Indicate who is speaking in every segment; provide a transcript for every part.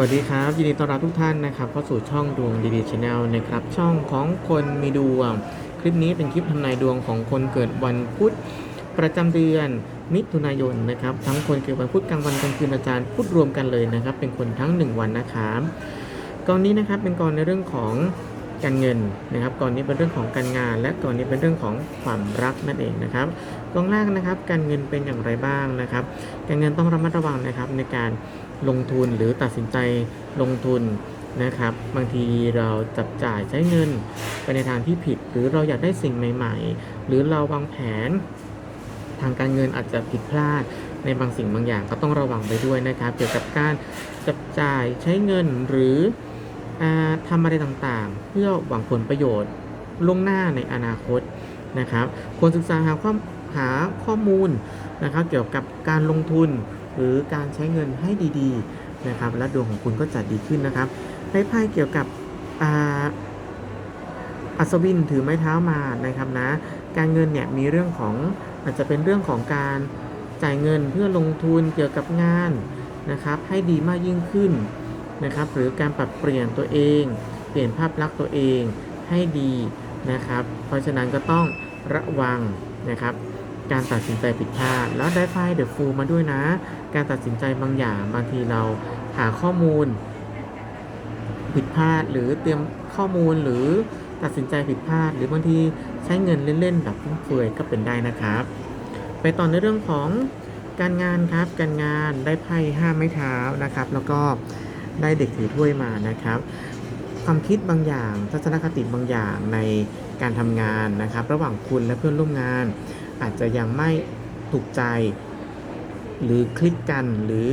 Speaker 1: วัสดีครับ ยินดีต้อนรับทุกท่านนะครับเข้าสู่ช่องดวงดีดีชาแนลนะครับ ช่องของคนมีดวง คลิปนี้เป็นคลิปทำนายดวงของคนเกิดวันพุธประจำเดือนมิถุนายนนะครับ ทั้งคนเกิดวันพุธกลางวันกลางคืนอาจารย์พูดรวมกันเลยนะครับ เป็นคนทั้ง 1 วันนะครับกองนี้นะครับเป็นกองในเรื่องของ การเงินนะครับก่องนี้เป็นเรื่องของการงาน และก่องนี้เป็นเรื่องของความรักนั่นเองนะครับกองแรกนะครับ การเงินเป็นอย่างไรบ้างนะครับ การเงินต้องระมัดระวังนะครับในการลงทุนหรือตัดสินใจลงทุนนะครับ บางทีเราจับจ่ายใช้เงินไปในทางที่ผิด หรือเราอยากได้สิ่งใหม่ ๆ หรือเราวางแผน ทางการเงินอาจจะผิดพลาดในบางสิ่งบางอย่างก็ต้องระวังไปด้วยนะครับ เกี่ยวกับการจับจ่ายใช้เงินหรือ ทำอะไรต่างๆ เพื่อหวังผลประโยชน์ล่วงหน้าในอนาคตนะครับควรศึกษาหาข้อหาข้อมูลนะครับเกี่ยวกับการลงทุนหรือการใช้เงินให้ดีๆนะครับและดวงของคุณก็จะดีขึ้นนะครับได้ไพ่เกี่ยวกับอัศวินถือไม้เท้ามานะครับนะการเงินเนี่ยมีเรื่องของอาจจะเป็นเรื่องของการจ่ายเงินเพื่อลงทุนเกี่ยวกับงานนะครับให้ดีมากยิ่งขึ้น นะครับ หรือการปรับเปลี่ยนตัวเอง เปลี่ยนภาพลักษณ์ตัวเองให้ดีนะครับ เพราะฉะนั้นก็ต้องระวังนะครับ การตัดสินใจผิดพลาดแล้วได้ไฟเดอะฟูมาด้วยนะ การตัดสินใจบางอย่างบางทีเราหาข้อมูล ผิดพลาดหรือเตรียมข้อมูลหรือตัดสินใจผิดพลาด หรือบางทีใช้เงินเล่นๆแบบฟุ่มเฟือยก็เป็นได้นะครับ ไปต่อในเรื่องของการงานครับ การงานได้ไพ่ห้าไม้เท้านะครับ แล้วก็ ได้เด็กถือถ้วยมานะครับ ความคิดบางอย่างทัศนคติบางอย่างในการทำงานนะครับ ระหว่างคุณและเพื่อนร่วมงาน อาจจะยังไม่ถูกใจ หรือคลิกกันหรือ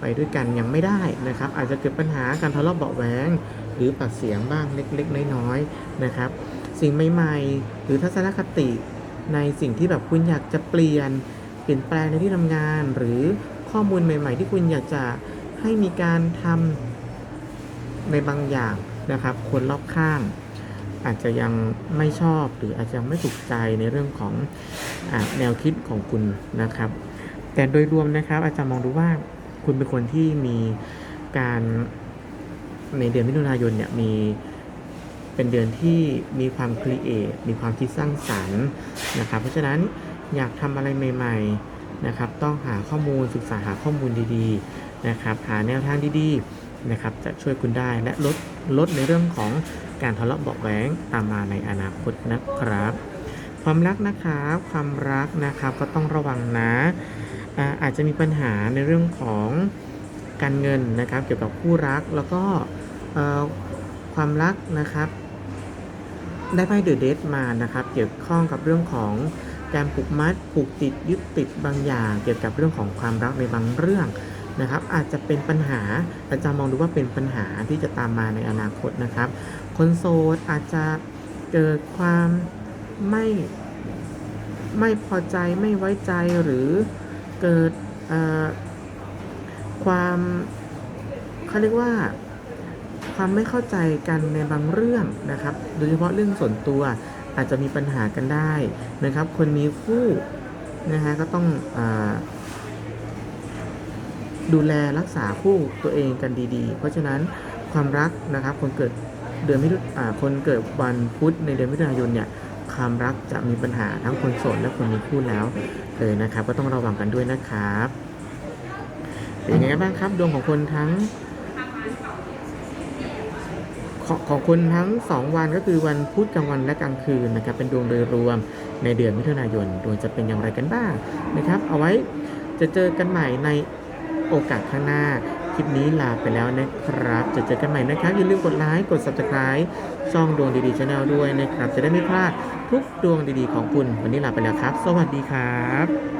Speaker 1: ไปด้วยกันยังไม่ได้นะครับ อาจจะเกิดปัญหาการทะเลาะเบาะแวงหรือปากเสียงบ้างเล็กๆ น้อยๆนะครับ สิ่งใหม่ๆ หรือทัศนคติในสิ่งที่แบบคุณอยากจะเปลี่ยน เปลี่ยนแปลงในที่ทำงาน หรือข้อมูลใหม่ ๆ ที่คุณอยากจะ ให้มีการทำในบางอย่างนะครับ คนรอบข้าง อาจจะยังไม่ชอบหรืออาจจะไม่ถูกใจในเรื่องของอแนวคิดของคุณนะครับ แต่โดยรวมนะครับ อาจารย์มองดูว่าคุณเป็นคนที่มีการในเดือนมิถุนายนเนี่ยมีเป็นเดือนที่มีความครีเอทมีความคิดสร้างสรรค์นะครับ เพราะฉะนั้นอยากทำอะไรใหม่ ๆนะครับ ต้องหาข้อมูลศึกษาหาข้อมูลดีๆ นะครับหาแนวทางดีๆนะครับจะช่วยคุณได้และลดลดในเรื่องของการทะเลาะเบาะแว้งตามมาในอนาคตนะครับ ความรักนะครับความรักนะครับก็ต้องระวังนะอาอาจจะมีปัญหาในเรื่องของการเงินนะครับ เกี่ยวกับคู่รักแล้วก็ความรักนะครับ ได้ไพ่เดอะเดทมานะครับ เกี่ยวข้องกับเรื่องของการผูกมัดผูกติดยึดติดบางอย่าง เกี่ยวกับเรื่องของความรักในบางเรื่อง นะครับ อาจจะเป็นปัญหาอาจารย์มองดูว่าเป็นปัญหาที่จะตามมาในอนาคตนะครับ คนโสดอาจจะเกิดความไม่ไม่พอใจไม่ไว้ใจหรือเกิดความเขาเรียกว่าความไม่เข้าใจกันในบางเรื่องนะครับ โดยเฉพาะเรื่องส่วนตัวอาจจะมีปัญหากันได้นะครับ คนมีคู่นะฮะก็ต้องอ ดูแลรักษาคู่ตัวเองกันดีๆ เพราะฉะนั้นความรักนะครับคนเกิดเดือนมิถุอ่าคนเกิดวันพุธในเดือนมิถุนายนเนี่ยความรักจะมีปัญหาทั้งคนโสดและคนมีคู่แล้วเลยนะครับ ก็ต้องระวังกันด้วยนะครับเป็นยังไงบ้างครับดวงของคนทั้งของของคุณทั้ง 2 วันก็คือวันพุธกลางวันและกลางคืนนะครับ เป็นดวงโดยรวมในเดือนมิถุนายนดวงจะเป็นอย่างไรกันบ้างนะครับ เอาไว้จะเจอกันใหม่ใน โอกาสข้างหน้า คลิปนี้ลาไปแล้วนะครับ จะเจอกันใหม่นะครับ อย่าลืมกดไลค์ กด subscribe ช่องดวงดีๆชาแนลด้วยนะครับ จะได้ไม่พลาดทุกดวงดีๆของคุณ วันนี้ลาไปแล้วครับ สวัสดีครับ